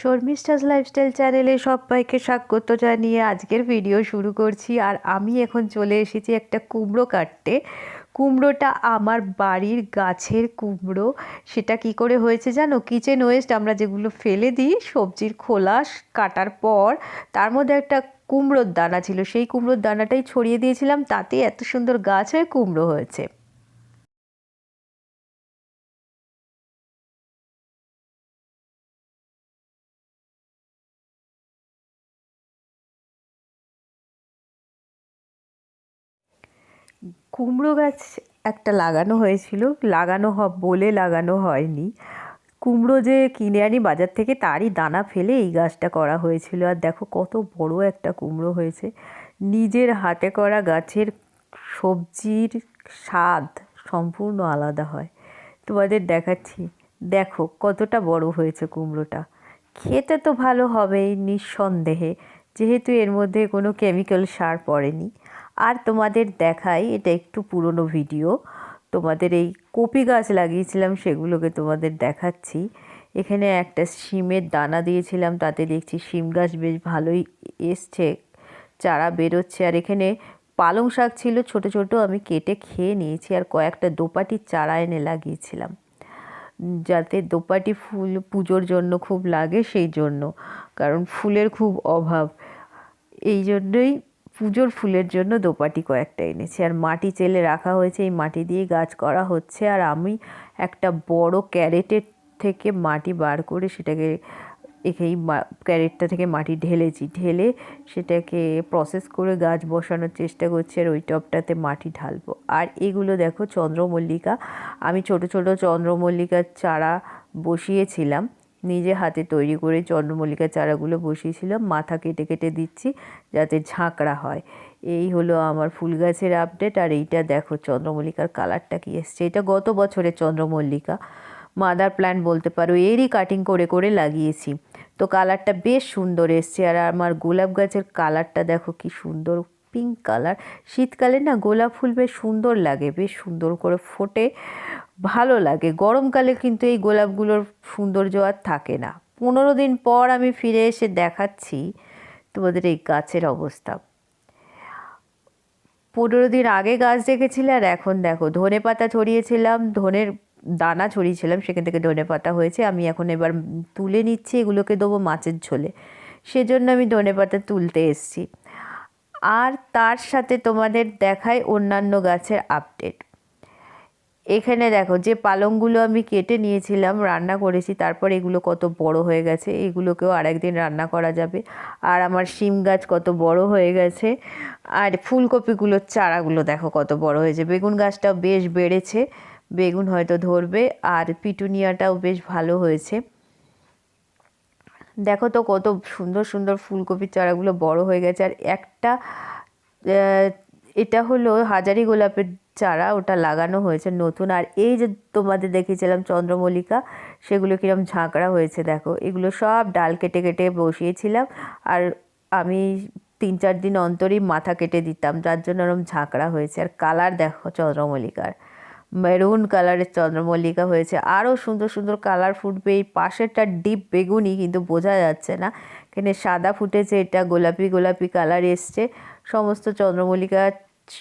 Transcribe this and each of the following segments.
Sharmistha's lifestyle চ্যানেলে সবাইকে স্বাগত জানিয়ে আজকের ভিডিও শুরু করছি। আর আমি এখন চলে এসেছি একটা কুমড়ো কাটতে। কুমড়োটা আমার বাড়ির গাছের কুমড়ো। সেটা কি করে হয়েছে জানো? কিচেন ওয়েস্ট আমরা যেগুলো ফেলে দিই, সবজির খোলা কাটার পর তার মধ্যে একটা কুমড়োর দানা ছিল। সেই কুমড়োর দানাটাই ছড়িয়ে দিয়েছিলাম। তাতে এত সুন্দর গাছ হয়ে কুমড়ো হয়েছে। কুমড়ো গাছ একটা লাগানো হয়েছিল, লাগানো হ, বলে লাগানো হয়নি। কুমড়ো যে কিনে আনি বাজার থেকে তারই দানা ফেলে এই গাছটা করা হয়েছিল। আর দেখো কত বড় একটা কুমড়ো হয়েছে। নিজের হাতে করা গাছের সবজির স্বাদ সম্পূর্ণ আলাদা হয়। তোমাদের দেখাচ্ছি। দেখো কতটা বড় হয়েছে কুমড়োটা। খেতে তো ভালো হবেই নিঃসন্দেহে। যেহেতু এর মধ্যে কোনো কেমিক্যাল সার পড়েনি। আর তোমাদের দেখাই, এটা একটু পুরনো ভিডিও, তোমাদের এই কপি গাছ লাগিয়েছিলাম, সেগুলোকে তোমাদের দেখাচ্ছি। এখানে একটা শিমের দানা দিয়েছিলাম, তাতে দেখছি শিম গাছ বেশ ভালোই এসছে, চারা বেরোচ্ছে। আর এখানে পালং শাক ছিল, ছোট ছোট আমি কেটে খেয়ে নিয়েছি আর কয়েকটা দোপাটি চারা এনে লাগিয়েছিলাম। যাতে দোপাটি ফুল পুজোর জন্য খুব লাগে, সেই জন্য, কারণ ফুলের খুব অভাব। এই জন্যই পুজোর ফুলের জন্য দোপাটি কয়েকটা এনেছি। আর মাটি চেলে রাখা হয়েছে, এই মাটি দিয়ে গাছ করা হচ্ছে। আর আমি একটা বড় ক্যারেটের থেকে মাটি বার করে সেটাকে এই ক্যারেটটা থেকে মাটি ঢেলেছি। ঢেলে সেটাকে প্রসেস করে গাছ বসানোর চেষ্টা করছি আর ওই টবটাতে মাটি ঢালবো। আর এগুলো দেখো চন্দ্রমল্লিকা। আমি ছোট ছোট চন্দ্রমল্লিকার চারা বসিয়েছিলাম। নিজে হাতে তৈরি করে চন্দ্রমল্লিকার চারাগুলো বসিয়েছিলাম, মাথা কেটে কেটে দিচ্ছি যাতে ঝাঁকড়া হয়। এই হলো আমার ফুল গাছের আপডেট আর এইটা দেখো চন্দ্রমল্লিকার কালারটা কি এসছে। এটা গত বছরের চন্দ্রমল্লিকা। মাদার প্ল্যান্ট বলতে পারো, এরই কাটিং করে করে লাগিয়েছি। তো কালারটা বেশ সুন্দর এসছে, আর আমার গোলাপ গাছের কালারটা দেখো কি সুন্দর পিঙ্ক কালার। শীতকালে না গোলাপ ফুল বেশ সুন্দর লাগে, বেশ সুন্দর করে ফোটে, ভালো লাগে। গরমকালে কিন্তু এই গোলাপগুলোর সৌন্দর্য আর থাকে না। পনেরো দিন পর আমি ফিরে এসে দেখাচ্ছি তোমাদের এই গাছের অবস্থা। পনেরো দিন আগে গাছ দেখেছিলে আর এখন দেখো, ধনে পাতা ছড়িয়েছিলাম, ধনের দানা ছড়িয়েছিলাম, সেখান থেকে ধনে পাতা হয়েছে। আমি এখন এবার তুলে নিচ্ছি, এগুলোকে দেবো মাছের ঝোলে। সেজন্য আমি ধনে পাতা তুলতে এসছি। আর তার সাথে তোমাদের দেখায় অন্যান্য গাছের আপডেট এখানে দেখো, যে পালংগুলো আমি কেটে নিয়েছিলাম, রান্না করেছি, তারপর এগুলো কত বড় হয়ে গেছে, এগুলোকেও আরেকদিন রান্না করা যাবে। আর আমার শিম গাছ কত বড় হয়ে গেছে, আর ফুলকপিগুলোর চারাগুলো দেখো কত বড় হয়েছে বেগুন গাছটাও বেশ বেড়েছে, বেগুন হয়তো ধরবে, আর পিটুনিয়াটাও বেশ ভালো হয়েছে। দেখো তো কত সুন্দর সুন্দর ফুলকপির চারাগুলো বড় হয়ে গেছে। আর একটা এটা হলো হাজারি গোলাপের চারা, ওটা লাগানো হয়েছে নতুন। আর এই যে তোমাদের দেখিয়েছিলাম চন্দ্রমল্লিকা, সেগুলো কীরকম ঝাঁকড়া হয়েছে, দেখো। এগুলো সব ডাল কেটে কেটে বসিয়েছিলাম। আর আমি তিন, চার দিন অন্তরই মাথা কেটে দিতাম, যার জন্য ওরকম ঝাঁকড়া হয়েছে। আর কালার দেখো চন্দ্রমল্লিকার। মেরুন কালারের চন্দ্রমল্লিকা হয়েছে। আরও সুন্দর সুন্দর কালার ফুটবে এই পাশেরটা ডিপ বেগুনি, কিন্তু বোঝা যাচ্ছে না। এখানে সাদা ফুটেছে, এটা গোলাপি গোলাপি কালার এসছে। সমস্ত চন্দ্রমল্লিকা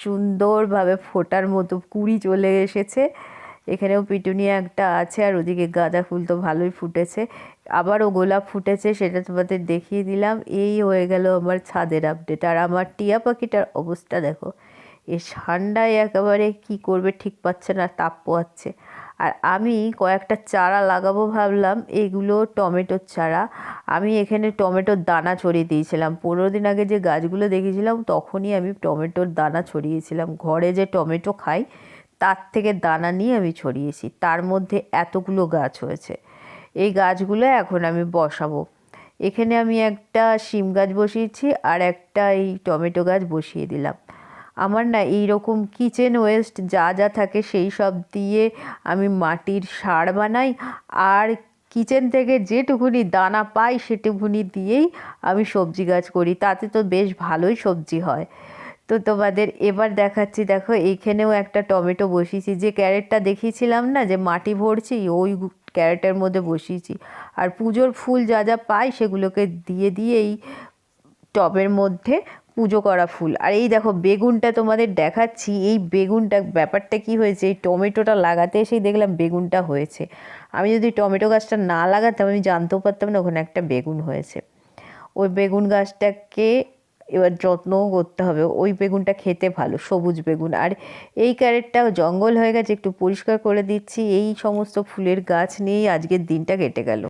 সুন্দরভাবে ফোটার মতো কুড়ি চলে এসেছে। এখানেও পিটুনিয়া একটা আছে, আর ওদিকে গাঁদা ফুল তো ভালোই ফুটেছে। আবারও গোলাপ ফুটেছে, সেটা তোমাদের দেখিয়ে দিলাম। এই হয়ে গেল আমার ছাদের আপডেট আর আমার টিয়া পাখিটার অবস্থা দেখো। এ ঠান্ডায় একেবারে কি করবে ঠিক পাচ্ছে না, তাপ পোয়াচ্ছে আর আমি কয়েকটা চারা লাগাবো ভাবলাম, এগুলো টমেটোর চারা। আমি এখানে টমেটোর দানা ছড়িয়ে দিয়েছিলাম। পনেরো দিন আগে যে গাছগুলো দেখেছিলাম, তখনই আমি টমেটোর দানা ছড়িয়েছিলাম। ঘরে যে টমেটো খাই, তার থেকে দানা নিয়ে আমি ছড়িয়েছি। তার মধ্যে এতগুলো গাছ হয়েছে। এই গাছগুলো এখন আমি বসাবো। এখানে আমি একটা শিম গাছ বসিয়েছি আর একটা এই টমেটো গাছ বসিয়ে দিলাম। আমার না এই রকম কিচেন ওয়েস্ট যা যা থাকে সেই সব দিয়ে আমি মাটির সার বানাই আর কিচেন থেকে যেটুকুনি দানা পাই সেটুকুনি দিয়েই আমি সবজি গাছ করি। তাতে তো বেশ ভালোই সবজি হয়। তো তোমাদের এবার দেখাচ্ছি, দেখো এইখানেও একটা টমেটো বসিয়েছি। যে ক্যারেটটা দেখিয়েছিলাম না, যে মাটি ভরছি, ওই ক্যারেটের মধ্যে বসিয়েছি। আর পুজোর ফুল যা যা পাই সেগুলোকে দিয়ে দিয়েই টবের মধ্যে পুজো করা ফুল। আর এই দেখো, বেগুনটা তোমাদের দেখাচ্ছি। এই বেগুনটা, ব্যাপারটা কি হয়েছে? এই টমেটোটা লাগাতে এসেই দেখলাম বেগুনটা হয়েছে। আমি যদি টমেটো গাছটা না লাগাতাম, আমি জানতেও পারতাম না ওখানে একটা বেগুন হয়েছে। ওই বেগুন গাছটাকে এবার যত্নও করতে হবে। ওই বেগুনটা খেতে ভালো, সবুজ বেগুন। আর এই ক্যারেটটা জঙ্গল হয়ে গেছে, একটু পরিষ্কার করে দিচ্ছি। এই সমস্ত ফুলের গাছ নিয়েই আজকের দিনটা কেটে গেল।